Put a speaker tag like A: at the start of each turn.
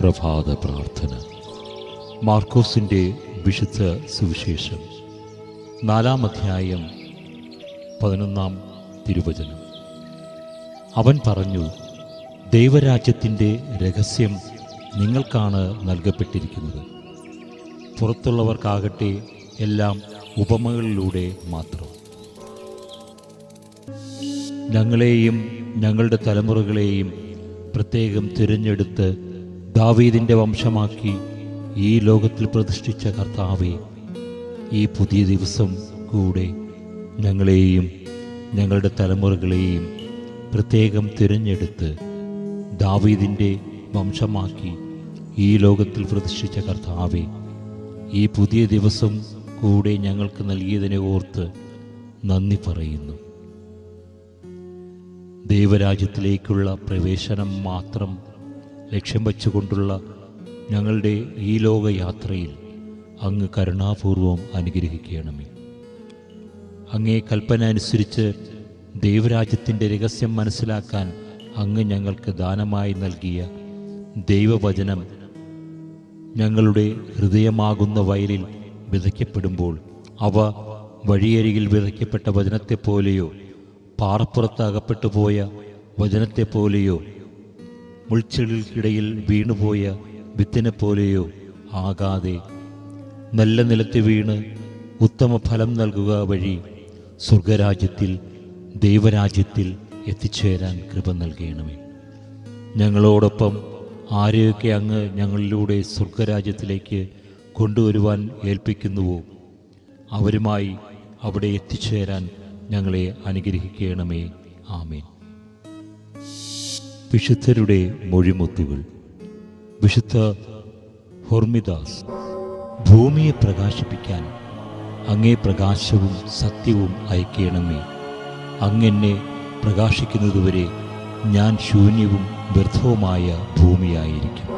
A: പ്രഭാത പ്രാർത്ഥന. മാർക്കോസിന്റെ വിശുദ്ധ സുവിശേഷം. നാലാം അധ്യായം പതിനൊന്നാം തിരുവചനം. അവൻ പറഞ്ഞു ദൈവരാജ്യത്തിന്റെ രഹസ്യം നിങ്ങൾക്കാണ് നൽകപ്പെട്ടിരിക്കുന്നത്. പുറത്തുള്ളവർക്കാകട്ടെ എല്ലാം ഉപമകളിലൂടെ മാത്രം. ഞങ്ങളെയും ഞങ്ങളുടെ തലമുറകളെയും പ്രത്യേകം തിരഞ്ഞെടുത്ത് ദാവീദിന്റെ വംശമാക്കി ഈ ലോകത്തിൽ പ്രതിഷ്ഠിച്ച കർത്താവെ ഈ പുതിയ ദിവസം കൂടെ ഞങ്ങളെയും ഞങ്ങളുടെ തലമുറകളെയും പ്രത്യേകം തിരഞ്ഞെടുത്ത് ദാവീദിന്റെ വംശമാക്കി ഈ ലോകത്തിൽ പ്രതിഷ്ഠിച്ച കർത്താവെ ഈ പുതിയ ദിവസം കൂടെ ഞങ്ങൾക്ക് നൽകിയതിനെ ഓർത്ത് നന്ദി പറയുന്നു. ദൈവരാജ്യത്തിലേക്കുള്ള പ്രവേശനം മാത്രം ലക്ഷ്യം വച്ചുകൊണ്ടുള്ള ഞങ്ങളുടെ ഈ ലോകയാത്രയിൽ അങ്ങ് കരുണാപൂർവം അനുഗ്രഹിക്കണമേ. അങ്ങേ കൽപ്പന അനുസരിച്ച് ദൈവരാജ്യത്തിന്റെ രഹസ്യം മനസ്സിലാക്കാൻ അങ്ങ് ഞങ്ങൾക്ക് ദാനമായി നൽകിയ ദൈവവചനം ഞങ്ങളുടെ ഹൃദയമാകുന്ന വയലിൽ വിതയ്ക്കപ്പെടുമ്പോൾ അവ വഴിയരികിൽ വിതയ്ക്കപ്പെട്ട വചനത്തെപ്പോലെയോ പാറപ്പുറത്ത് അകപ്പെട്ടു പോയ വചനത്തെപ്പോലെയോ മുൾച്ചെടികൾക്കിടയിൽ വീണുപോയ വിത്തിനെ പോലെയോ ആകാതെ നല്ല നിലത്ത് വീണ് ഉത്തമ ഫലം നൽകുക വഴി സ്വർഗരാജ്യത്തിൽ ദൈവരാജ്യത്തിൽ എത്തിച്ചേരാൻ കൃപ നൽകണമേ. ഞങ്ങളോടൊപ്പം ആരെയൊക്കെ അങ്ങ് ഞങ്ങളിലൂടെ സ്വർഗരാജ്യത്തിലേക്ക് കൊണ്ടുവരുവാൻ ഏൽപ്പിക്കുന്നുവോ അവരുമായി അവിടെ എത്തിച്ചേരാൻ ഞങ്ങളെ അനുഗ്രഹിക്കണമേ. ആമേൻ. വിശുദ്ധരുടെ മൊഴിമുത്തുകൾ വിശുദ്ധ ഹോർമിദാസ് ഭൂമിയെ പ്രകാശിപ്പിക്കാൻ അങ്ങേ പ്രകാശവും സത്യവും അയക്കണമേ. അങ്ങെന്നെ പ്രകാശിക്കുന്നതുവരെ ഞാൻ ശൂന്യവും വ്യർത്ഥവുമായ ഭൂമിയായിരിക്കും.